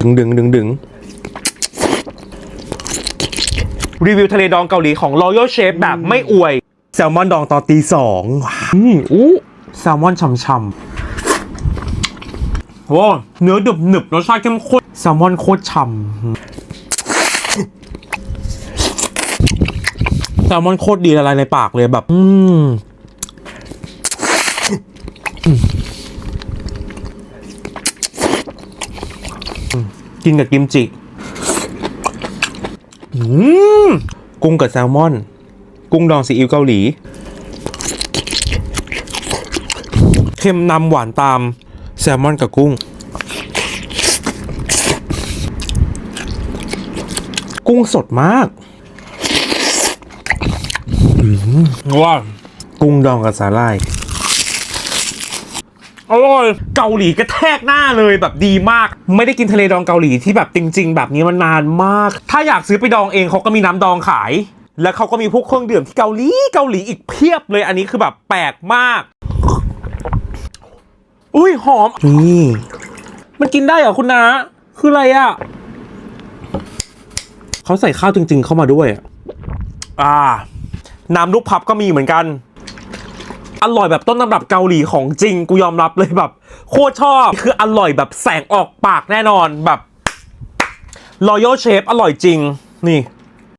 ดึงดึงดึงดึงรีวิวทะเลดองเกาหลีของ Royal Chef แบบไม่อวย แซลมอนดองตอนตีสองอืมอู้แซลมอนช่ำๆโอ้เนื้อดึบหนึบรสชาติเข้มข้นแซลมอนโคตรฉ่ำแซลมอนโคตรดีละลายในปากเลยแบบ อืม กินกับกิมจิอืมกุ้งกับแซลมอน กุ้งดองซีอิ๊วเกาหลี เค็มนำหวานตาม แซลมอนกับกุ้ง กุ้งสดมากอืมว้าวกุ้งดองกับสาหร่าย อร่อยเกาหลีกระแทกหน้าเลยแบบดีมาก ไม่ได้กินทะเลดองเกาหลีที่แบบจริง ๆ แบบนี้มานนานมาก ถ้าอยากซื้อไปดองเองเขาก็มีน้ำดองขาย แล้วเขาก็มีพวกเครื่องดื่มที่เกาหลีเกาหลีอีกเพียบเลยอันนี้คือแบบแปลกมาก อุ้ยหอมนี่มันกินได้เหรอคุณนาคืออะไรอะ่ะเขาใส่ข้าวจริง ๆ เข้ามาด้วยอะอ่าน้ำลูกพับก็มีเหมือนกัน อร่อยแบบต้นตำรับเกาหลีของจริงกูยอมรับเลยแบบ โคตรชอบคืออร่อยแบบแสงออกปากแน่นอนแบบรอยัลเชฟอร่อยจริงนี่